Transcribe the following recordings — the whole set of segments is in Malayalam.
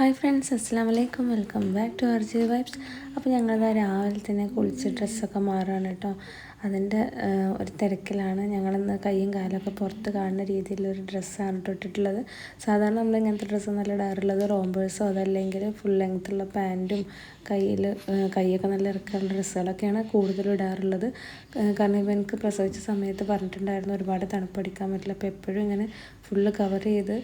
ഹായ് ഫ്രണ്ട്സ് അസ്സാം വലൈക്കും welcome back to R G vibes. അപ്പോൾ ഞങ്ങളിത് രാവിലെ തന്നെ കുളിച്ച് ഡ്രസ്സൊക്കെ മാറുകയാണ് കേട്ടോ. അതിന്റെ ഒരു തിരക്കിലാണ്. ഞങ്ങളിന്ന് കൈയും കാലൊക്കെ പുറത്ത് കാണുന്ന രീതിയിലൊരു ഡ്രസ്സാണ് ഇട്ടിട്ടുള്ളത്. സാധാരണ നമ്മൾ ഇങ്ങനത്തെ ഡ്രസ്സ് നല്ല ഇടാറുള്ളത്. റോംബേഴ്സോ അതല്ലെങ്കിൽ ഫുൾ ലെങ്ത്തുള്ള പാന്റും കയ്യിൽ കൈയൊക്കെ നല്ല ഇറക്കാനുള്ള ഡ്രസ്സുകളൊക്കെയാണ് കൂടുതലും ഇടാറുള്ളത്. കാരണം ഇപ്പം എനിക്ക് പ്രസവിച്ച സമയത്ത് പറഞ്ഞിട്ടുണ്ടായിരുന്നു ഒരുപാട് തണുപ്പടിക്കാൻ പറ്റില്ല. അപ്പോൾ എപ്പോഴും ഇങ്ങനെ ഫുള്ള് കവർ ചെയ്ത്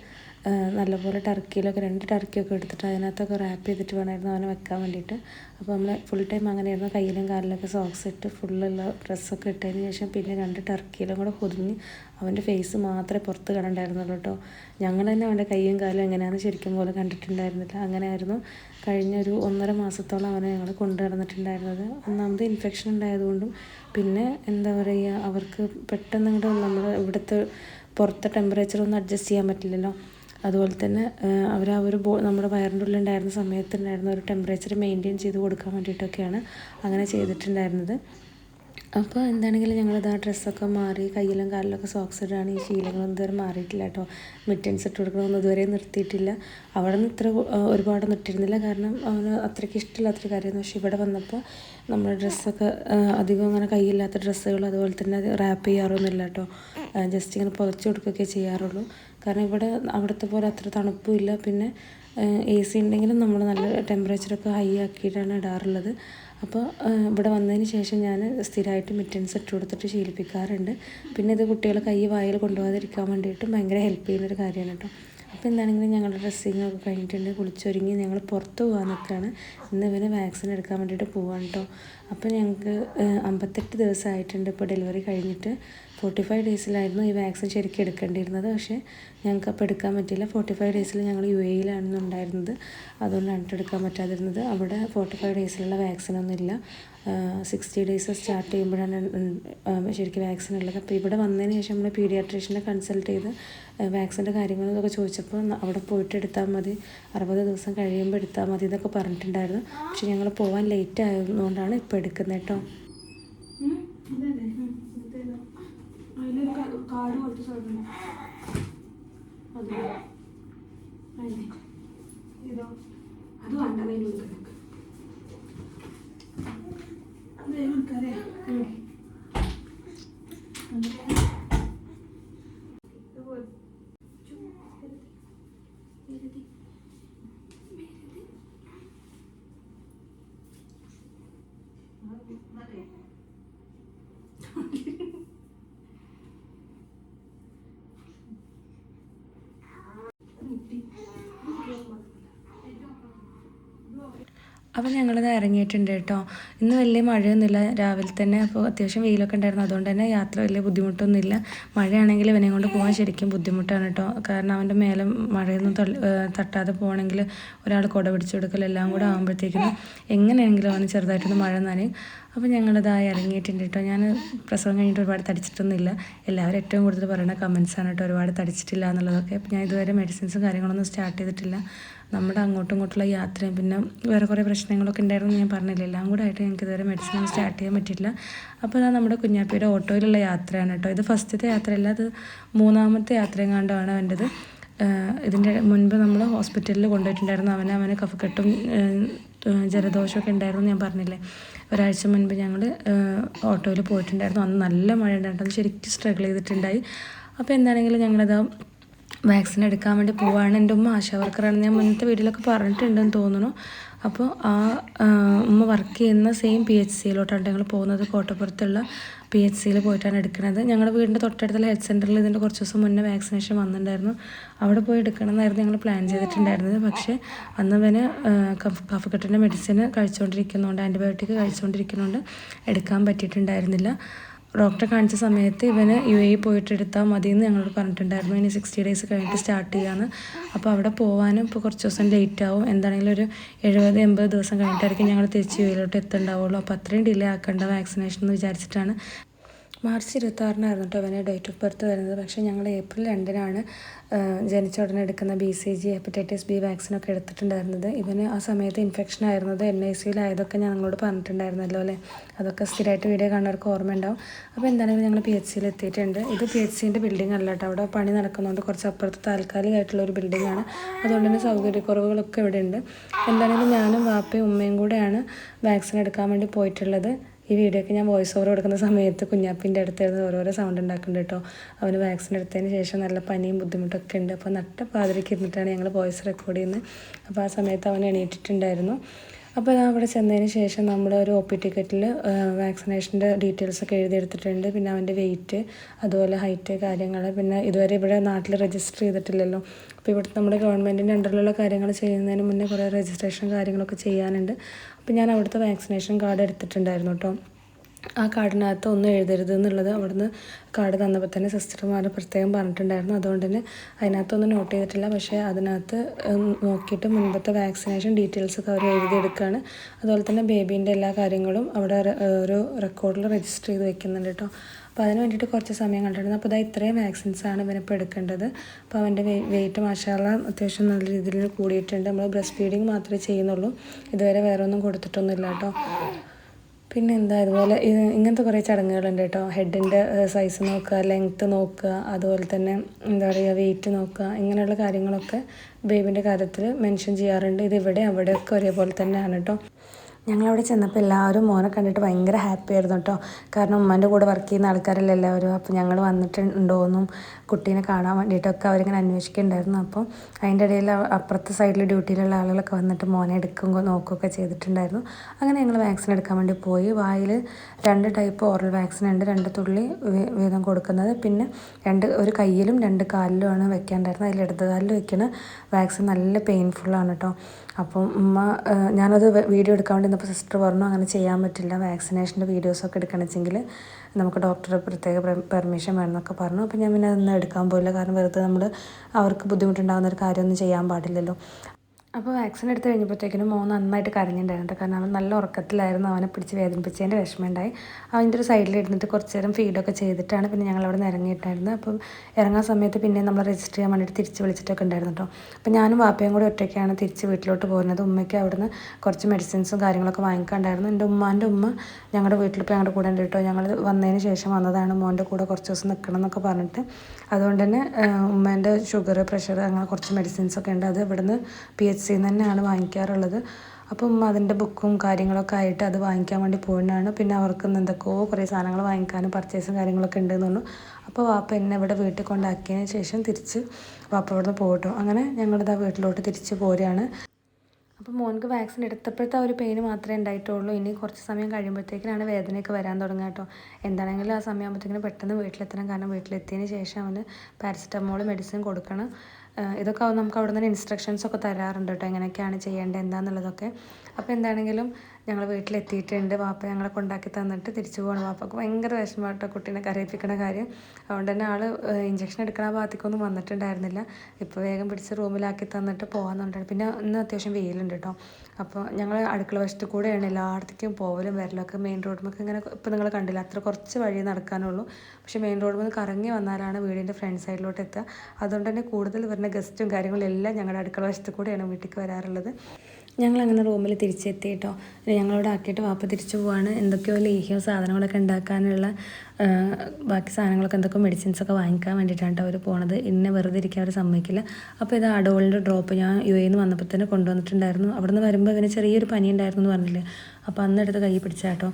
നല്ലപോലെ ടർക്കിയിലൊക്കെ രണ്ട് ടർക്കിയൊക്കെ എടുത്തിട്ട് അതിനകത്തൊക്കെ റാപ്പ് ചെയ്തിട്ട് വേണമായിരുന്നു അവനെ വെക്കാൻ വേണ്ടിയിട്ട്. അപ്പോൾ നമ്മൾ ഫുൾ ടൈം അങ്ങനെയായിരുന്നു. കയ്യിലും കാലിലൊക്കെ സോക്സ് ഇട്ട് ഫുള്ളുള്ള ഡ്രസ്സൊക്കെ ഇട്ടതിന് ശേഷം പിന്നെ രണ്ട് ടർക്കിയിലും കൂടെ പൊതിഞ്ഞ് അവന്റെ ഫേസ് മാത്രമേ പുറത്ത് കണ്ടുണ്ടായിരുന്നുള്ളൂ കേട്ടോ. ഞങ്ങൾ തന്നെ അവന്റെ കൈയും കാലും എങ്ങനെയാണെന്ന് ശരിക്കും പോലെ കണ്ടിട്ടുണ്ടായിരുന്നില്ല. അങ്ങനെയായിരുന്നു കഴിഞ്ഞ ഒരു ഒന്നര മാസത്തോളം അവനെ ഞങ്ങൾ കൊണ്ടു നടന്നിട്ടുണ്ടായിരുന്നത്. ഒന്നാമത് ഇൻഫെക്ഷൻ ഉണ്ടായതുകൊണ്ടും പിന്നെ എന്താ പറയുക അവർക്ക് പെട്ടെന്ന് ഇങ്ങോട്ട് നമ്മുടെ ഇവിടുത്തെ പുറത്തെ ടെമ്പറേച്ചർ ഒന്നും അഡ്ജസ്റ്റ് ചെയ്യാൻ പറ്റില്ലല്ലോ. അതുപോലെ തന്നെ അവർ ആ ഒരു ബോ നമ്മുടെ വയറിന്റെ ഉള്ളിൽ ഉണ്ടായിരുന്ന സമയത്തുണ്ടായിരുന്ന ഒരു ടെമ്പറേച്ചർ മെയിന്റെയിൻ ചെയ്ത് കൊടുക്കാൻ വേണ്ടിയിട്ടൊക്കെയാണ് അങ്ങനെ ചെയ്തിട്ടുണ്ടായിരുന്നത്. അപ്പോൾ എന്താണെങ്കിലും ഞങ്ങളിത് ആ ഡ്രസ്സൊക്കെ മാറി കയ്യിലും കാലിലൊക്കെ സോക്സ് ഇടാണ്. ഈ ശീലങ്ങളൊന്നും ഇതുവരെ മാറിയിട്ടില്ല കേട്ടോ. മിറ്റൻസ് ഇട്ട് കൊടുക്കണമെന്ന് ഇതുവരെ നിർത്തിയിട്ടില്ല. അവിടെ നിന്ന് ഇത്ര ഒരുപാട് നിട്ടിരുന്നില്ല കാരണം അവന് അത്രയ്ക്ക് ഇഷ്ടമില്ലാത്തൊരു കാര്യമായിരുന്നു. പക്ഷേ ഇവിടെ വന്നപ്പോൾ നമ്മുടെ ഡ്രസ്സൊക്കെ അധികം അങ്ങനെ കയ്യില്ലാത്ത ഡ്രസ്സുകൾ അതുപോലെ തന്നെ റാപ്പ് ചെയ്യാറൊന്നുമില്ല കേട്ടോ. ജസ്റ്റ് ഇങ്ങനെ പുതച്ച് കൊടുക്കുകയൊക്കെ ചെയ്യാറുള്ളൂ. കാരണം ഇവിടെ അവിടുത്തെ പോലെ അത്ര തണുപ്പും ഇല്ല. പിന്നെ എ സി ഉണ്ടെങ്കിലും നമ്മൾ നല്ല ടെമ്പറേച്ചറൊക്കെ ഹൈ ആക്കിയിട്ടാണ് ഇടാറുള്ളത്. അപ്പോൾ ഇവിടെ വന്നതിന് ശേഷം ഞാൻ സ്ഥിരമായിട്ട് മിറ്റൻസ് ഇട്ട് കൊടുത്തിട്ട് ശീലിപ്പിക്കാറുണ്ട്. പിന്നെ ഇത് കുട്ടികളെ കൈ വായിൽ കൊണ്ടുപോകാതിരിക്കാൻ വേണ്ടിയിട്ടും ഭയങ്കര ഹെൽപ്പ് ചെയ്യുന്നൊരു കാര്യമാണ് കേട്ടോ. അപ്പോൾ എന്താണെങ്കിലും ഞങ്ങളുടെ ഡ്രസ്സിങ് ഒക്കെ കഴിഞ്ഞിട്ടുണ്ട്. കുളിച്ചൊരുങ്ങി ഞങ്ങൾ പുറത്ത് പോകാൻ നിൽക്കുകയാണ്. ഇന്ന് ഇവന് വാക്സിൻ എടുക്കാൻ വേണ്ടിയിട്ട് പോവാണ് കേട്ടോ. അപ്പോൾ ഞങ്ങൾക്ക് അമ്പത്തെട്ട് ദിവസമായിട്ടുണ്ട് ഇപ്പോൾ ഡെലിവറി കഴിഞ്ഞിട്ട്. ഫോർട്ടി ഫൈവ് ഡേയ്സിലായിരുന്നു ഈ വാക്സിൻ ശരിക്കും എടുക്കേണ്ടിയിരുന്നത്. പക്ഷേ ഞങ്ങൾക്ക് അപ്പോൾ എടുക്കാൻ പറ്റില്ല ഫോർട്ടി ഫൈവ് ഡേയ്സിൽ ഞങ്ങൾ യു എയിലാണ് ഉണ്ടായിരുന്നത്. അതുകൊണ്ടാണ് എടുക്കാൻ പറ്റാതിരുന്നത്. അവിടെ ഫോർട്ടി ഫൈവ് ഡേയ്സിലുള്ള വാക്സിനൊന്നും ഇല്ല. സിക്സ്റ്റി ഡേയ്സ് സ്റ്റാർട്ട് ചെയ്യുമ്പോഴാണ് ശരിക്കും വാക്സിൻ ഉള്ളത്. അപ്പോൾ ഇവിടെ വന്നതിന് ശേഷം നമ്മൾ പീഡിയാട്രീഷ്യനെ കൺസൾട്ട് ചെയ്ത് വാക്സിന്റെ കാര്യങ്ങളൊക്കെ ചോദിച്ചപ്പോൾ അവിടെ പോയിട്ട് എടുത്താൽ മതി. അറുപത് ദിവസം കഴിയുമ്പോൾ എടുത്താൽ മതി എന്നൊക്കെ പറഞ്ഞിട്ടുണ്ടായിരുന്നു. പക്ഷെ ഞങ്ങൾ പോകാൻ ലേറ്റ് ആയതുകൊണ്ടാണ് ഇപ്പോൾ എടുക്കുന്നത് കേട്ടോ കാട് പോലത്തെ സാധനം ഇതോ അത് വേണ്ട കിടക്ക് നമുക്കറിയാം അപ്പോൾ ഞങ്ങളിത് ഇറങ്ങിയിട്ടുണ്ട് കേട്ടോ. ഇന്ന് വലിയ മഴയൊന്നുമില്ല. രാവിലെ തന്നെ അപ്പോൾ അത്യാവശ്യം വെയിലൊക്കെ ഉണ്ടായിരുന്നു. അതുകൊണ്ട് തന്നെ യാത്ര വലിയ ബുദ്ധിമുട്ടൊന്നുമില്ല. മഴയാണെങ്കിൽ ഇവനെ കൊണ്ട് പോകാൻ ശരിക്കും ബുദ്ധിമുട്ടാണ് കേട്ടോ. കാരണം അവന്റെ മേലെ മഴയൊന്നും തട്ടാതെ പോകണമെങ്കിൽ ഒരാൾ കുട പിടിച്ചു കൊടുക്കൽ എല്ലാം കൂടെ ആകുമ്പോഴത്തേക്കിനും എങ്ങനെയെങ്കിലും അവന് ചെറുതായിട്ടൊന്ന് മഴ നനയും. അപ്പോൾ ഞങ്ങളിതായി ഇറങ്ങിയിട്ടുണ്ട് കേട്ടോ ഞാൻ പ്രസവം കഴിഞ്ഞിട്ട് ഒരുപാട് തടിച്ചിട്ടൊന്നുമില്ല. എല്ലാവരും ഏറ്റവും കൂടുതൽ പറയുന്ന കമൻസാണ് കേട്ടോ ഒരുപാട് തടിച്ചിട്ടില്ല എന്നുള്ളതൊക്കെ. അപ്പോൾ ഞാൻ ഇതുവരെ മെഡിസിൻസും കാര്യങ്ങളൊന്നും സ്റ്റാർട്ട് ചെയ്തിട്ടില്ല. നമ്മുടെ അങ്ങോട്ടും ഇങ്ങോട്ടുള്ള യാത്രയും പിന്നെ വേറെ കുറേ പ്രശ്നങ്ങളൊക്കെ ഉണ്ടായിരുന്നു ഞാൻ പറഞ്ഞില്ല. എല്ലാം കൂടെ ആയിട്ട് ഞങ്ങൾക്ക് ഇതുവരെ മെഡിസിൻ സ്റ്റാർട്ട് ചെയ്യാൻ പറ്റിയില്ല അപ്പോൾ അതാ നമ്മുടെ കുഞ്ഞാപ്പിയുടെ ഓട്ടോയിലുള്ള യാത്രയാണ് കേട്ടോ ഇത് ഫസ്റ്റത്തെ യാത്രയല്ല അത് മൂന്നാമത്തെ യാത്രയും കണ്ടാണ് അവന്റെത് ഇതിന്റെ മുൻപ് നമ്മൾ ഹോസ്പിറ്റലിൽ കൊണ്ടുപോയിട്ടുണ്ടായിരുന്നു. അവനെ അവന് കഫക്കെട്ടും ജലദോഷമൊക്കെ ഉണ്ടായിരുന്നു ഞാൻ പറഞ്ഞില്ലേ. ഒരാഴ്ച മുൻപ് ഞങ്ങൾ ഓട്ടോയിൽ പോയിട്ടുണ്ടായിരുന്നു. അന്ന് നല്ല മഴ ഉണ്ടായിരുന്നു ശരിക്കും സ്ട്രഗിൾ ചെയ്തിട്ടുണ്ടായി. അപ്പോൾ എന്താണെങ്കിലും ഞങ്ങളത് വാക്സിൻ എടുക്കാൻ വേണ്ടി പോവാണ്. എന്റെ ഉമ്മ ആശാ വർക്കറാണ് ഞാൻ മുന്നത്തെ വീട്ടിലൊക്കെ പറഞ്ഞിട്ടുണ്ടെന്ന് തോന്നുന്നു. അപ്പോൾ ആ ഉമ്മ വർക്ക് ചെയ്യുന്ന സെയിം പി എച്ച് സിയിലോട്ടാണ് ഞങ്ങൾ പോകുന്നത്. കോട്ടപ്പുറത്തുള്ള പി എച്ച് സിയിൽ പോയിട്ടാണ് എടുക്കുന്നത് ഞങ്ങളുടെ വീടിന്റെ തൊട്ടടുത്തുള്ള ഹെൽത്ത് സെന്ററിൽ ഇതിന്റെ കുറച്ച് ദിവസം മുന്നേ വാക്സിനേഷൻ വന്നിട്ടുണ്ടായിരുന്നു അവിടെ പോയി എടുക്കണമെന്നായിരുന്നു ഞങ്ങൾ പ്ലാൻ ചെയ്തിട്ടുണ്ടായിരുന്നത്. പക്ഷേ അന്ന് പിന്നെ കഫ് കഫക്കെട്ടിന്റെ മെഡിസിൻ കഴിച്ചുകൊണ്ടിരിക്കുന്നതുകൊണ്ട് ആന്റിബയോട്ടിക് കഴിച്ചുകൊണ്ടിരിക്കുന്നതുകൊണ്ട് എടുക്കാൻ പറ്റിയിട്ടുണ്ടായിരുന്നില്ല. ഡോക്ടറെ കാണിച്ച സമയത്ത് ഇവന് യു എ പോയിട്ട് എടുത്താൽ മതി എന്ന് ഞങ്ങളോട് പറഞ്ഞിട്ടുണ്ടായിരുന്നു. ഇനി സിക്സ്റ്റി ഡേയ്സ് കഴിഞ്ഞിട്ട് സ്റ്റാർട്ട് ചെയ്യാമെന്ന് അപ്പോൾ അവിടെ പോകാനും ഇപ്പോൾ കുറച്ച് ദിവസം ലേറ്റ് ആവും. എന്താണെങ്കിലും ഒരു എഴുപത് എൺപത് ദിവസം കഴിഞ്ഞിട്ടായിരിക്കും ഞങ്ങൾ തിരിച്ച് യു എയിലോട്ട് എത്തുണ്ടാവുള്ളൂ. അപ്പോൾ അത്രയും ഡിലേ ആക്കേണ്ട വാക്സിനേഷൻ എന്ന് വിചാരിച്ചിട്ടാണ് മാർച്ച് ഇരുപത്താറിനായിരുന്നു കേട്ടോ അവന് ഡേറ്റ് ഓഫ് ബർത്ത് വരുന്നത്. പക്ഷേ ഞങ്ങൾ ഏപ്രിൽ രണ്ടിനാണ് ജനിച്ച ഉടനെ എടുക്കുന്ന B C G hepatitis B വാക്സിനൊക്കെ എടുത്തിട്ടുണ്ടായിരുന്നത്. ഇവന് ആ സമയത്ത് ഇൻഫെക്ഷൻ ആയിരുന്നത് എൻ ഐ സിയിലായതൊക്കെ ഞങ്ങളോട് പറഞ്ഞിട്ടുണ്ടായിരുന്നല്ലോ അല്ലേ? അതൊക്കെ സ്ഥിരമായിട്ട് വീഡിയോ കാണുന്നവർക്ക് ഓർമ്മയുണ്ടാവും. അപ്പോൾ എന്താണെങ്കിലും ഞങ്ങൾ പി എച്ച് സിയിൽ എത്തിയിട്ടുണ്ട് ഇത് പി എച്ച് സിന്റെ ബിൽഡിംഗ് അല്ല കേട്ടോ. അവിടെ പണി നടക്കുന്നതുകൊണ്ട് കുറച്ച് അപ്പുറത്ത് താൽക്കാലികമായിട്ടുള്ള ഒരു ബിൽഡിംഗ് ആണ്. അതുകൊണ്ട് തന്നെ സൗകര്യക്കുറവുകളൊക്കെ ഇവിടെ ഉണ്ട് എന്താണെങ്കിലും ഞാനും വാപ്പയും ഉമ്മയും കൂടെയാണ് വാക്സിൻ എടുക്കാൻ വേണ്ടി പോയിട്ടുള്ളത്. ഈ വീഡിയോ ഒക്കെ ഞാൻ വോയിസ് ഓവർ കൊടുക്കുന്ന സമയത്ത് കുഞ്ഞാപ്പിന്റെ അടുത്ത് ഇരുന്ന് ഓരോരോ സൗണ്ട് ഉണ്ടാക്കുന്നുണ്ട് കേട്ടോ അവന് വാക്സിൻ എടുത്തതിന് ശേഷം നല്ല പനിയും ബുദ്ധിമുട്ടൊക്കെ ഉണ്ട്. അപ്പോൾ നട്ട പാതിരയ്ക്ക് ഇരുന്നിട്ടാണ് ഞങ്ങൾ വോയിസ് റെക്കോർഡ് ചെയ്യുന്നത്. അപ്പോൾ ആ സമയത്ത് അവൻ എണീറ്റിട്ടുണ്ടായിരുന്നു. അപ്പോൾ ഞാൻ അവിടെ ചെന്നതിന് ശേഷം നമ്മൾ ഒരു ഒ പി ടിക്കറ്റിൽ വാക്സിനേഷന്റെ ഡീറ്റെയിൽസ് ഒക്കെ എഴുതിയെടുത്തിട്ടുണ്ട്. പിന്നെ അവന്റെ വെയിറ്റ് അതുപോലെ ഹൈറ്റ് കാര്യങ്ങൾ പിന്നെ ഇതുവരെ ഇവിടെ നാട്ടിൽ രജിസ്റ്റർ ചെയ്തിട്ടില്ലല്ലോ. അപ്പോൾ ഇവിടുത്തെ നമ്മുടെ ഗവൺമെന്റിന്റെ അണ്ടറിലുള്ള കാര്യങ്ങൾ ചെയ്യുന്നതിന് മുന്നേ കുറേ രജിസ്ട്രേഷൻ കാര്യങ്ങളൊക്കെ ചെയ്യാനുണ്ട്. അപ്പോൾ ഞാൻ അവിടുത്തെ വാക്സിനേഷൻ കാർഡ് എടുത്തിട്ടുണ്ടായിരുന്നു കേട്ടോ. ആ കാർഡിനകത്ത് ഒന്നും എഴുതരുത് എന്നുള്ളത് അവിടുന്ന് കാർഡ് തന്നപ്പോൾ തന്നെ സിസ്റ്റർമാർ പ്രത്യേകം പറഞ്ഞിട്ടുണ്ടായിരുന്നു. അതുകൊണ്ട് തന്നെ അതിനകത്തൊന്നും നോട്ട് ചെയ്തിട്ടില്ല. പക്ഷേ അതിനകത്ത് നോക്കിയിട്ട് മുൻപത്തെ വാക്സിനേഷൻ ഡീറ്റെയിൽസ് ഒക്കെ അവർ എഴുതിയെടുക്കുകയാണ് അതുപോലെ തന്നെ ബേബീന്റെ എല്ലാ കാര്യങ്ങളും അവിടെ ഒരു റെക്കോർഡിൽ രജിസ്റ്റർ ചെയ്ത് വെക്കുന്നുണ്ട് കേട്ടോ. അപ്പോൾ അതിന് വേണ്ടിയിട്ട് കുറച്ച് സമയം കണ്ടിരുന്നു. അപ്പോൾ ഇതാ ഇത്രയും വാക്സിൻസ് ആണ് ഇവനിപ്പോൾ എടുക്കേണ്ടത്. അപ്പോൾ അവന്റെ വെയിറ്റ് മാഷാല അത്യാവശ്യം നല്ല രീതിയിൽ കൂടിയിട്ടുണ്ട്. നമ്മൾ ബ്രസ്റ്റ് ഫീഡിങ് മാത്രമേ ചെയ്യുന്നുള്ളൂ. ഇതുവരെ വേറെ ഒന്നും കൊടുത്തിട്ടൊന്നുമില്ല കേട്ടോ. പിന്നെ എന്താ ഇതുപോലെ ഇങ്ങനത്തെ കുറേ ചടങ്ങുകളുണ്ട് കേട്ടോ. ഹെഡിന്റെ സൈസ് നോക്കുക ലെങ്ത്ത് നോക്കുക അതുപോലെ തന്നെ എന്താ പറയുക വെയിറ്റ് നോക്കുക ഇങ്ങനെയുള്ള കാര്യങ്ങളൊക്കെ ബേബിന്റെ കാര്യത്തിൽ മെൻഷൻ ചെയ്യാറുണ്ട്. ഇത് ഇവിടെ അവിടെയൊക്കെ ഒരേപോലെ തന്നെയാണ് കേട്ടോ. ഞങ്ങളവിടെ ചെന്നപ്പോൾ എല്ലാവരും മോനെ കണ്ടിട്ട് ഭയങ്കര ഹാപ്പി ആയിരുന്നു കേട്ടോ കാരണം ഉമ്മാന്റെ കൂടെ വർക്ക് ചെയ്യുന്ന ആൾക്കാരല്ലേ എല്ലാവരും. അപ്പോൾ ഞങ്ങൾ വന്നിട്ടുണ്ടോയെന്നും കുട്ടീനെ കാണാൻ വേണ്ടിയിട്ടൊക്കെ അവരിങ്ങനെ അന്വേഷിക്കുന്നുണ്ടായിരുന്നു അപ്പോൾ അതിന്റെ ഇടയിൽ അപ്പുറത്തെ സൈഡിൽ ഡ്യൂട്ടിയിലുള്ള ആളുകളൊക്കെ വന്നിട്ട് മോനെ എടുക്കുമ്പോൾ നോക്കുകയൊക്കെ ചെയ്തിട്ടുണ്ടായിരുന്നു. അങ്ങനെ ഞങ്ങൾ വാക്സിൻ എടുക്കാൻ വേണ്ടി പോയി. വായിൽ രണ്ട് ടൈപ്പ് ഓറൽ വാക്സിൻ ഉണ്ട്. രണ്ട് തുള്ളി വീതം കൊടുക്കുന്നത്. പിന്നെ രണ്ട് ഒരു കയ്യിലും രണ്ട് കാലിലുമാണ് വെക്കാണ്ടായിരുന്നത്. അതിൽ ഇടത് കാലിൽ വെക്കുന്ന വാക്സിൻ നല്ല പെയിൻഫുള്ളാണ് കേട്ടോ അപ്പം ഉമ്മ ഞാനത് വീഡിയോ എടുക്കാൻ വേണ്ടി നിന്നപ്പോൾ സിസ്റ്റർ പറഞ്ഞു അങ്ങനെ ചെയ്യാൻ പറ്റില്ല വാക്സിനേഷന്റെ വീഡിയോസൊക്കെ എടുക്കണമെങ്കിൽ നമുക്ക് ഡോക്ടറെ പ്രത്യേക പെർമിഷൻ വേണമെന്നൊക്കെ പറഞ്ഞു. അപ്പോൾ ഞാൻ പിന്നെ അതൊന്നും എടുക്കാൻ പോയില്ല. കാരണം വെറുതെ നമ്മൾ അവർക്ക് ബുദ്ധിമുട്ടുണ്ടാകുന്ന ഒരു കാര്യമൊന്നും ചെയ്യാൻ പാടില്ലല്ലോ. അപ്പോൾ വാക്സിൻ എടുത്ത് കഴിഞ്ഞപ്പോഴത്തേക്കിനും മോൻ നന്നായിട്ട് കരഞ്ഞിട്ടുണ്ടായിരുന്നു. കാരണം അവൻ നല്ല ഉറക്കത്തിലായിരുന്നു. അവനെ പിടിച്ച് വേദനിപ്പിച്ചതിന്റെ വിഷമമുണ്ടായി. അവന്റെ ഒരു സൈഡിൽ ഇരുന്നിട്ട് കുറച്ച് നേരം ഫീഡൊക്കെ ചെയ്തിട്ടാണ് പിന്നെ ഞങ്ങൾ അവിടെ നിന്ന് ഇറങ്ങിയിട്ടായിരുന്നത് അപ്പം ഇറങ്ങാൻ സമയത്ത് പിന്നെ നമ്മൾ രജിസ്റ്റർ ചെയ്യാൻ വേണ്ടിയിട്ട് തിരിച്ച് വിളിച്ചിട്ടൊക്കെ ഉണ്ടായിരുന്നു കേട്ടോ. അപ്പം ഞാനും വാപ്പയും കൂടി ഒറ്റയ്ക്കാണ് തിരിച്ച് വീട്ടിലോട്ട് പോകുന്നത്. ഉമ്മയ്ക്ക് അവിടുന്ന് കുറച്ച് മെഡിസിൻസും കാര്യങ്ങളൊക്കെ വാങ്ങിക്കാണ്ടായിരുന്നു. എന്റെ ഉമ്മാന്റെ ഉമ്മ ഞങ്ങളുടെ വീട്ടിൽ ഇപ്പോൾ ഞങ്ങളുടെ കൂടെ ഉണ്ട് കേട്ടോ. ഞങ്ങൾ വന്നതിന് ശേഷം വന്നതാണ് മോന്റെ കൂടെ കുറച്ച് ദിവസം നിൽക്കണം എന്നൊക്കെ പറഞ്ഞിട്ട്. അതുകൊണ്ട് തന്നെ ഉമ്മേന്റെ ഷുഗർ പ്രഷർ അങ്ങനെ കുറച്ച് മെഡിസിൻസൊക്കെ ഉണ്ട്. അത് ഇവിടുന്ന് പി എച്ച് സിയിൽ നിന്ന് തന്നെയാണ് വാങ്ങിക്കാറുള്ളത്. അപ്പം അതിന്റെ ബുക്കും കാര്യങ്ങളൊക്കെ ആയിട്ട് അത് വാങ്ങിക്കാൻ വേണ്ടി പോകുന്നതാണ് പിന്നെ അവർക്ക് എന്തൊക്കെയോ കുറേ സാധനങ്ങൾ വാങ്ങിക്കാനും പർച്ചേസും കാര്യങ്ങളൊക്കെ ഉണ്ടെന്ന് തോന്നുന്നു അപ്പോൾ വാപ്പ എന്നെ ഇവിടെ വീട്ടിൽ കൊണ്ടാക്കിയതിന് ശേഷം തിരിച്ച് വാപ്പ അവിടെ നിന്ന് പോകട്ടോ അങ്ങനെ ഞങ്ങളിതാ വീട്ടിലോട്ട് തിരിച്ച് പോരുകയാണ്. അപ്പോൾ മോൻക്ക് വാക്സിൻ എടുത്തപ്പോഴത്തെ ആ ഒരു പെയിന് മാത്രമേ ഉണ്ടായിട്ടുള്ളൂ. ഇനി കുറച്ച് സമയം കഴിയുമ്പോഴത്തേക്കിനാണ് വേദനയൊക്കെ വരാൻ തുടങ്ങുക കേട്ടോ. എന്താണെങ്കിലും ആ സമയമാകുമ്പോഴത്തേക്കിനും പെട്ടെന്ന് വീട്ടിലെത്തണം. കാരണം വീട്ടിലെത്തിയതിന് ശേഷം അവന് പാരസെറ്റമോൾ മെഡിസിൻ കൊടുക്കണം. ഇതൊക്കെ നമുക്ക് അവിടെ നിന്ന് ഇൻസ്ട്രക്ഷൻസ് ഒക്കെ തരാറുണ്ട് കേട്ടോ എങ്ങനെയൊക്കെയാണ് ചെയ്യേണ്ടത് എന്താണെന്നുള്ളതൊക്കെ അപ്പോൾ എന്താണെങ്കിലും ഞങ്ങൾ വീട്ടിലെത്തിയിട്ടുണ്ട്. വാപ്പ ഞങ്ങളെ കൊണ്ടാക്കി തന്നിട്ട് തിരിച്ചു പോകണം വാപ്പക്ക് ഭയങ്കര വിഷമമാട്ടോ കുട്ടീനെ കരയിപ്പിക്കണ കാര്യം. അതുകൊണ്ട് തന്നെ ആൾ ഇഞ്ചക്ഷൻ എടുക്കണ ഭാഗത്തേക്കൊന്നും വന്നിട്ടുണ്ടായിരുന്നില്ല. ഇപ്പോൾ വേഗം പിടിച്ച് റൂമിലാക്കി തന്നിട്ട് പോകാമെന്നുണ്ടായിരുന്നു പിന്നെ ഇന്ന് അത്യാവശ്യം വെയിലുണ്ട് കേട്ടോ അപ്പോൾ ഞങ്ങൾ അടുക്കള വശത്ത് കൂടെയാണ് എല്ലായിടത്തേക്കും പോകലും വരലൊക്കെ മെയിൻ റോഡിലേക്ക് ഇങ്ങനെ ഇപ്പോൾ നിങ്ങൾ കണ്ടില്ല അത്ര കുറച്ച് വഴി നടക്കാനുള്ളൂ. പക്ഷേ മെയിൻ റോഡിൽ നിന്ന് കറങ്ങി വന്നാലാണ് വീടിന്റെ ഫ്രണ്ട് സൈഡിലോട്ട് എത്തുക. അതുകൊണ്ട് തന്നെ കൂടുതൽ വരുന്ന ഗസ്റ്റും കാര്യങ്ങളും എല്ലാം ഞങ്ങളുടെ അടുക്കള വശത്ത് കൂടെയാണ് വീട്ടിലേക്ക് വരാറുള്ളത്. ഞങ്ങളങ്ങനെ റൂമിൽ തിരിച്ചെത്തി കേട്ടോ ഞങ്ങളോട് ആക്കിയിട്ട് വാപ്പ തിരിച്ചു പോവാണ്. എന്തൊക്കെയോ ലേഹ്യോ സാധനങ്ങളൊക്കെ ഉണ്ടാക്കാനുള്ള ബാക്കി സാധനങ്ങളൊക്കെ എന്തൊക്കെ മെഡിസിൻസ് ഒക്കെ വാങ്ങിക്കാൻ വേണ്ടിയിട്ടാണ് അവർ പോണത്. ഇന്നെ വെറുതെ ഇരിക്കാൻ അവർ സമ്മതിക്കില്ല. അപ്പോൾ ഇത് അഡോളിന്റെ ഡ്രോപ്പ് ഞാൻ യു എയിൽ നിന്ന് വന്നപ്പോൾ തന്നെ കൊണ്ടുവന്നിട്ടുണ്ടായിരുന്നു. അവിടെ നിന്ന് വരുമ്പോൾ ഇവന് ചെറിയൊരു പനി ഉണ്ടായിരുന്നു എന്ന് പറഞ്ഞില്ലേ? അപ്പോൾ അന്നെടുത്ത് കൈ പിടിച്ചാട്ടോ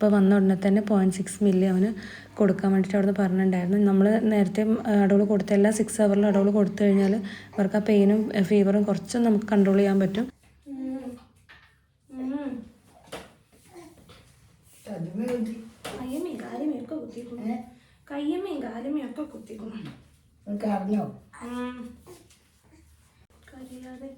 ഇപ്പോൾ വന്ന ഉടനെ തന്നെ പോയിന്റ് സിക്സ് മില്ലി അവന് കൊടുക്കാൻ വേണ്ടിയിട്ട് അവിടെ നിന്ന് പറഞ്ഞിട്ടുണ്ടായിരുന്നു. നമ്മൾ നേരത്തെ അടവുകൾ കൊടുത്ത എല്ലാ സിക്സ് അവറിലും അടവുകൾ കൊടുത്തു കഴിഞ്ഞാൽ അവർക്ക് ആ പെയിനും ഫീവറും കുറച്ചും നമുക്ക് കൺട്രോൾ ചെയ്യാൻ പറ്റും. കയ്യമ്മയും കാലുമയും ഒക്കെ കുത്തിക്കുന്നു കയ്യമ്മയും കാലുമയും ഒക്കെ കുത്തിക്കുന്നു അറിഞ്ഞോ? കരിയാതെ.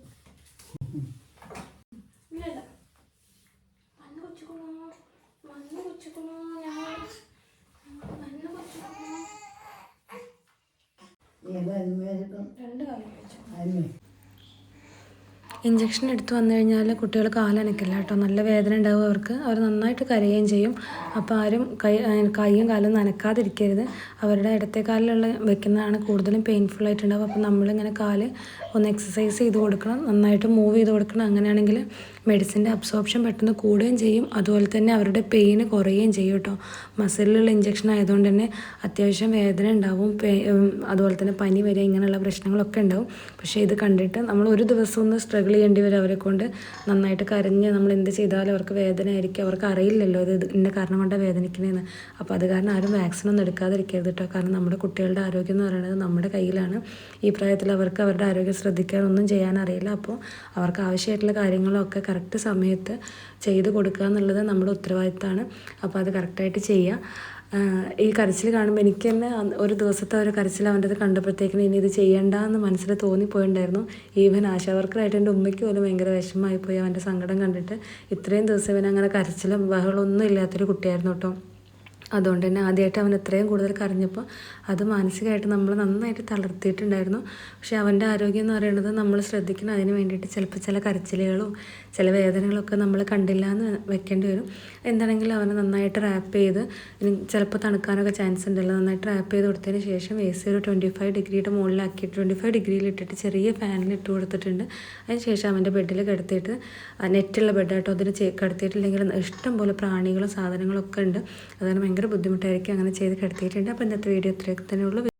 ഇഞ്ചക്ഷൻ എടുത്തു വന്നു കഴിഞ്ഞാൽ കുട്ടികൾ കാലനക്കില്ല കേട്ടോ. നല്ല വേദന ഉണ്ടാവും അവർക്ക്. അവർ നന്നായിട്ട് കരയുകയും ചെയ്യും. അപ്പോൾ ആരും കൈ കൈയും കാലും നനക്കാതിരിക്കരുത് അവരുടെ ഇടത്തെ കാലിലുള്ള വെക്കുന്നതാണ് കൂടുതലും പെയിൻഫുൾ ആയിട്ടുണ്ടാവും അപ്പോൾ നമ്മളിങ്ങനെ കാൽ ഒന്ന് എക്സസൈസ് ചെയ്ത് കൊടുക്കണം നന്നായിട്ട് മൂവ് ചെയ്ത് കൊടുക്കണം. അങ്ങനെയാണെങ്കിൽ മെഡിസിന്റെ അബ്സോർപ്ഷൻ പെട്ടെന്ന് കൂടുകയും ചെയ്യും. അതുപോലെ തന്നെ അവരുടെ പെയിന് കുറയുകയും ചെയ്യും കേട്ടോ മസിലിലുള്ള ഇഞ്ചക്ഷൻ ആയതുകൊണ്ട് തന്നെ അത്യാവശ്യം വേദന ഉണ്ടാവും. അതുപോലെ തന്നെ പനി വരിക ഇങ്ങനെയുള്ള പ്രശ്നങ്ങളൊക്കെ ഉണ്ടാവും. പക്ഷേ ഇത് കണ്ടിട്ട് നമ്മൾ ഒരു ദിവസം ഒന്ന് സ്ട്രഗിൾ ചെയ്യേണ്ടി വരും അവരെ കൊണ്ട്. നന്നായിട്ട് കരഞ്ഞ് നമ്മൾ എന്ത് ചെയ്താലും അവർക്ക് വേദന ആയിരിക്കും. അവർക്ക് അറിയില്ലല്ലോ ഇത് ഇന്ന കാരണം കൊണ്ടാണ് വേദനിക്കണേന്ന് അപ്പോൾ അത് കാരണം ആരും വാക്സിൻ ഒന്നും എടുക്കാതിരിക്കരുത് കേട്ടോ കാരണം നമ്മുടെ കുട്ടികളുടെ ആരോഗ്യം എന്ന് പറയുന്നത് നമ്മുടെ കയ്യിലാണ്. ഈ പ്രായത്തിൽ അവർക്ക് അവരുടെ ആരോഗ്യം ശ്രദ്ധിക്കാൻ ഒന്നും ചെയ്യാൻ അറിയില്ല അപ്പോൾ അവർക്ക് ആവശ്യമായിട്ടുള്ള കാര്യങ്ങളൊക്കെ കറക്റ്റ് സമയത്ത് ചെയ്ത് കൊടുക്കുക എന്നുള്ളത് നമ്മുടെ ഉത്തരവാദിത്തമാണ് അപ്പോൾ അത് കറക്റ്റായിട്ട് ചെയ്യുക. ഈ കരച്ചിൽ കാണുമ്പോൾ എനിക്ക് തന്നെ ഒരു ദിവസത്തെ ഒരു കരച്ചിൽ അവന്റെ അത് കണ്ടപ്പോഴത്തേക്കിനും ഇനി ഇത് ചെയ്യണ്ട എന്ന് മനസ്സിൽ തോന്നിപ്പോയിണ്ടായിരുന്നു. ഈവൻ ആശാവർക്കറായിട്ട് എന്റെ ഉമ്മയ്ക്ക് പോലും ഭയങ്കര വിഷമമായി പോയി അവന്റെ സങ്കടം കണ്ടിട്ട്. ഇത്രയും ദിവസം ഇവൻ അങ്ങനെ കരച്ചിലും ബഹളമൊന്നും ഇല്ലാത്തൊരു കുട്ടിയായിരുന്നു കേട്ടോ. അതുകൊണ്ട് തന്നെ ആദ്യമായിട്ട് അവൻ ഇത്രയും കൂടുതൽ കരഞ്ഞപ്പോൾ അത് മാനസികമായിട്ട് നമ്മൾ നന്നായിട്ട് തളർത്തിയിട്ടുണ്ടായിരുന്നു. പക്ഷേ അവന്റെ ആരോഗ്യം എന്ന് പറയുന്നത് നമ്മൾ ശ്രദ്ധിക്കണം. അതിന് വേണ്ടിയിട്ട് ചിലപ്പോൾ ചില കരച്ചിലുകളോ ചില വേദനകളൊക്കെ നമ്മൾ കണ്ടില്ല എന്ന് വെക്കേണ്ടി വരും. എന്താണെങ്കിലും അവനെ നന്നായിട്ട് റാപ്പ് ചെയ്ത് ചിലപ്പോൾ തണുക്കാനൊക്കെ ചാൻസ് ഉണ്ടല്ലോ. നന്നായിട്ട് റാപ്പ് ചെയ്ത് കൊടുത്തതിന് ശേഷം എ സി ഒരു ട്വന്റി ഫൈവ് ഡിഗ്രിയുടെ മുകളിലാക്കി ട്വന്റി ഫൈവ് ഡിഗ്രിയിൽ ഇട്ടിട്ട് ചെറിയ ഫാനിൽ ഇട്ട് കൊടുത്തിട്ടുണ്ട്. അതിന് ശേഷം അവന്റെ ബെഡിൽ കിടത്തിയിട്ട് നെറ്റുള്ള ബെഡായിട്ടോ അതിന് കിടത്തിയിട്ടില്ലെങ്കിൽ ഇഷ്ടം പോലെ പ്രാണികളും സാധനങ്ങളൊക്കെ ഉണ്ട്. അതുകൊണ്ട് ഭയങ്കര ബുദ്ധിമുട്ടായിരിക്കും അങ്ങനെ ചെയ്ത് കിടത്തിയിട്ടുണ്ട്. അപ്പോൾ ഇന്നത്തെ വീഡിയോ ഇത്രയൊക്കെ തന്നെ ഉള്ളൂ.